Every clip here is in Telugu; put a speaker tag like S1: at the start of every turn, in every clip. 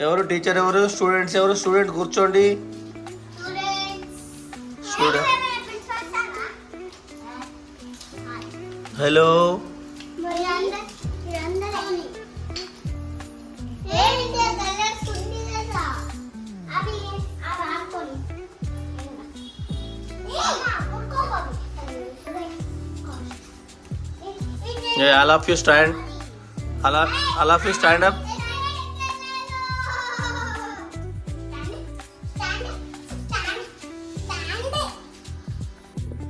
S1: ఎవరు టీచర్ ఎవరు? స్టూడెంట్స్ ఎవరు? స్టూడెంట్ కూర్చోండి. Hello. I love you stand అలా I love you stand up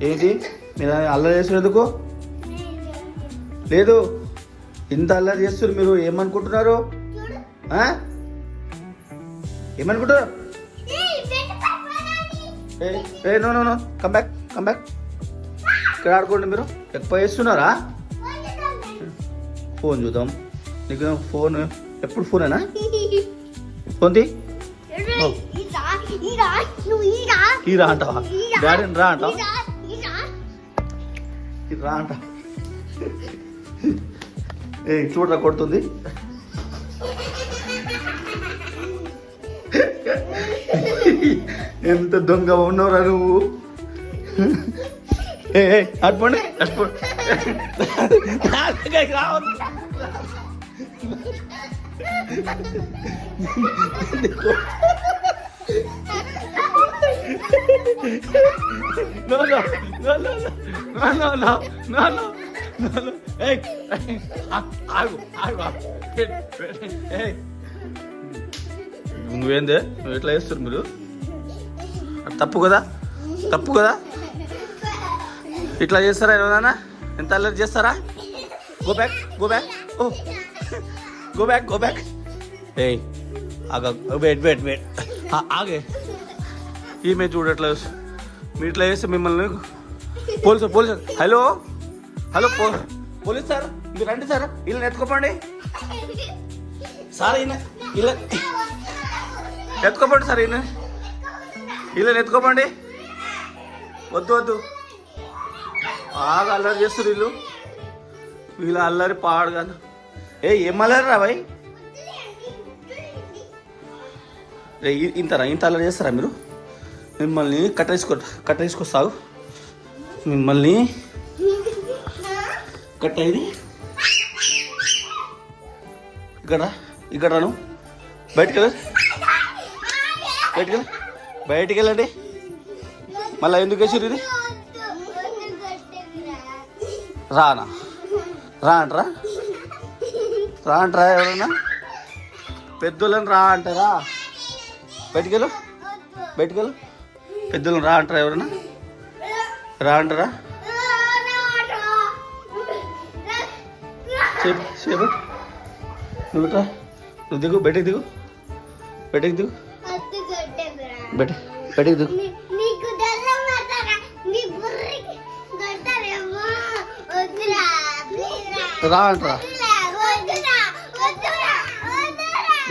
S1: ఏంటి? మీరు అల్లరి చేస్తున్నారు ఎందుకు లేదు. ఇంత అల్లరి చేస్తున్నారు మీరు ఏమనుకుంటున్నారు? ఏమనుకుంటున్నారు? ఏ ఏ no no no come back come back ఇక్కడ ఆడుకోండి మీరు. ఎక్కువ చేస్తున్నారా? ఫోన్ చూద్దాం. నీకు ఫోన్ ఎప్పుడు ఫోనేనా? ఫోన్ తీ. ఈ రా అంటావా? డాడీని రా అంటావా? ఇది ఏ చూడరా కొడుతుంది? ఎంత దొంగ ఉన్నవరా నువ్వు? ఏ ఏ, అటుపోండి అటుపోండి నా దగ్గరికి రావద్దు. No, no, no, no, no, no, no, no, no, no, no. Hey, hey, ఆగు, ఆగు, ఆగు. hey. నువ్వేందే నువ్వు ఎట్లా చేస్తారు మీరు? అది తప్పు కదా? తప్పు కదా? ఇట్లా చేస్తారా ఏమన్నా ఎంత అల్లరి చేస్తారా? గో బ్యాక్ గో బ్యాక్ ఓ గో బ్యాక్ గో బ్యాక్ ఏయ్ ఆగ వెయిట్ వెయిట్ వెయిట్. ఆగే. ఈమె చూడట్లే మీరు ఇట్లా చేస్తే మిమ్మల్ని పోలీసు పోలీసు హలో? హలో పో పోలీస్ సార్ మీరు రండి సార్ వీళ్ళని ఎత్తుకోపండి సార్ ఈయన వీళ్ళ ఎత్తుకోపండి సార్ ఈయన. వీళ్ళని ఎత్తుకోపండి వద్దు వద్దు. బాగా అల్లరి చేస్తారు వీళ్ళు. వీళ్ళ అల్లరి పాడుగాను ఏ ఏం అల్లరి రా భయ్? రే ఇంతరా? ఇంత అల్లరి చేస్తారా మీరు? మిమ్మల్ని కట్టేసుకో కట్టేసుకొస్తావు. మిమ్మల్ని కట్టేది. ఇక్కడ ఇక్కడ రాను. బయటికి వెళ్ళ. బయటికి వెళ్ళ. బయటికి వెళ్ళండి. మళ్ళీ ఎందుకు వేసారు ఇది? రానా? రా అంటరా రా అంటరా ఎవరన్నా? పెద్దోళ్ళని రా అంటారా? బయటికి వెళ్ళు. బయటికి వెళ్ళు. పెద్దలు రా అంటారా ఎవరైనా రా అంటారా? చెప్పు నువ్వు దిగు బయటకు దిగు. బయటకు దిగు. బయట బయటకు దిగు.
S2: రా
S1: అంటారా?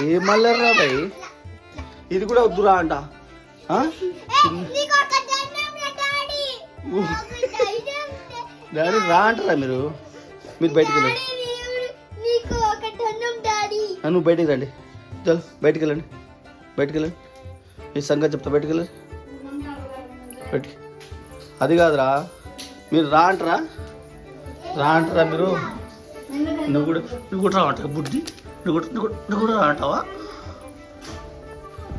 S1: ఏ మళ్ళీ రా ఇది కూడా వద్దురా అంటా.
S2: డాడీ. రా.
S1: అంటారా మీరు? మీరు బయటికి వెళ్ళండి. నువ్వు బయటికి రండి. చల్ బయటికి వెళ్ళండి. బయటికి వెళ్ళండి. ఈ సంగతి చెప్తా బయటికి వెళ్ళండి. బయటికి. అది కాదురా. మీరు రా అంటారా? రా అంటారా మీరు? నువ్వు కూడా నువ్వు కూడా రా అంటావు బుద్ధి నువ్వు కూడా నువ్వు కూడా-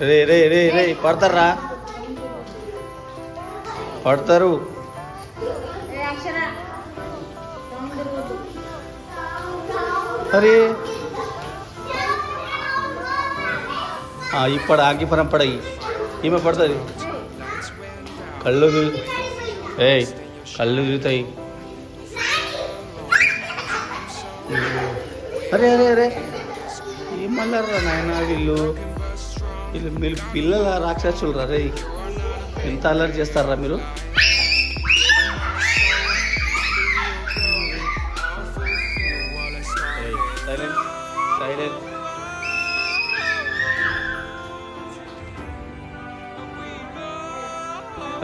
S1: రే రే రే రే పడతారా? పడతారు. అరే. ఇప్పుడు ఆగిపరం పడయి. ఈమె పడుతుంది. కళ్ళు ఏ ఏయ్ కళ్ళు తిరుగుతాయి అరే అరే అరే. ఏం మళ్ళా నాయన వీళ్ళు? వీళ్ళు మీరు పిల్లల రాక్షసులు రా రే ఎంత అల్లరి చేస్తారా మీరు? సైలెంట్ సైలెంట్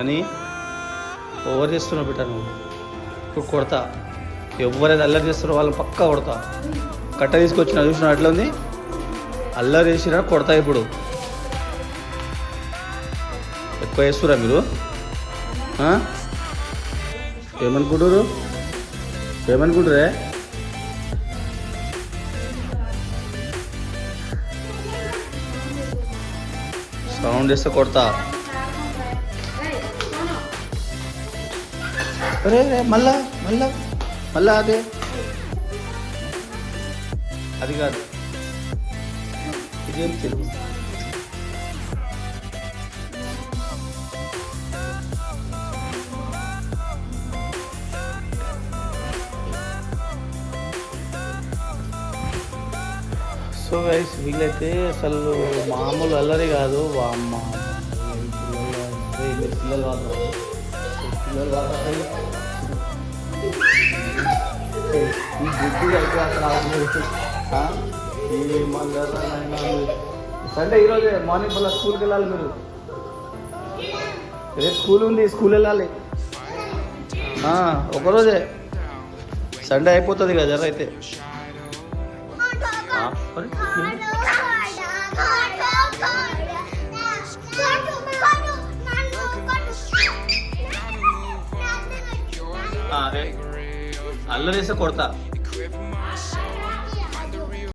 S1: అని ఓవర్ చేస్తున్నావు బిడ్డ నువ్వు. ఇప్పుడు కొడతా. ఎవరైతే అల్లరి చేస్తారో వాళ్ళని పక్కా కొడతా. కట్ట తీసుకొచ్చిన చూసిన అట్లా ఉంది? అల్లరి చేసినా కొడతా ఇప్పుడు. ఎక్కువ వేస్తురా మీరు? ఏమనుకుంటారు ఏమనుకుంటారే సౌండ్ చేస్తే కొడతా. అరే రే, మళ్ళా మళ్ళా మళ్ళా అదే. అది కాదు. ఇదేం తెలుగు? సో గైస్ వీళ్ళైతే అసలు మామూలు అల్లరి కాదు. అమ్మ పిల్లలు పిల్లలు కాదు. పిల్లలు కాదు. అసలు. ఈ బుద్ధి అయితే అసలు సండే ఈరోజు మార్నింగ్ మళ్ళీ స్కూల్కి వెళ్ళాలి మీరు. రేపు స్కూల్ ఉంది? స్కూల్ వెళ్ళాలి. ఒకరోజే సండే అయిపోతుంది కదా జర అయితే. ఆ, మరి?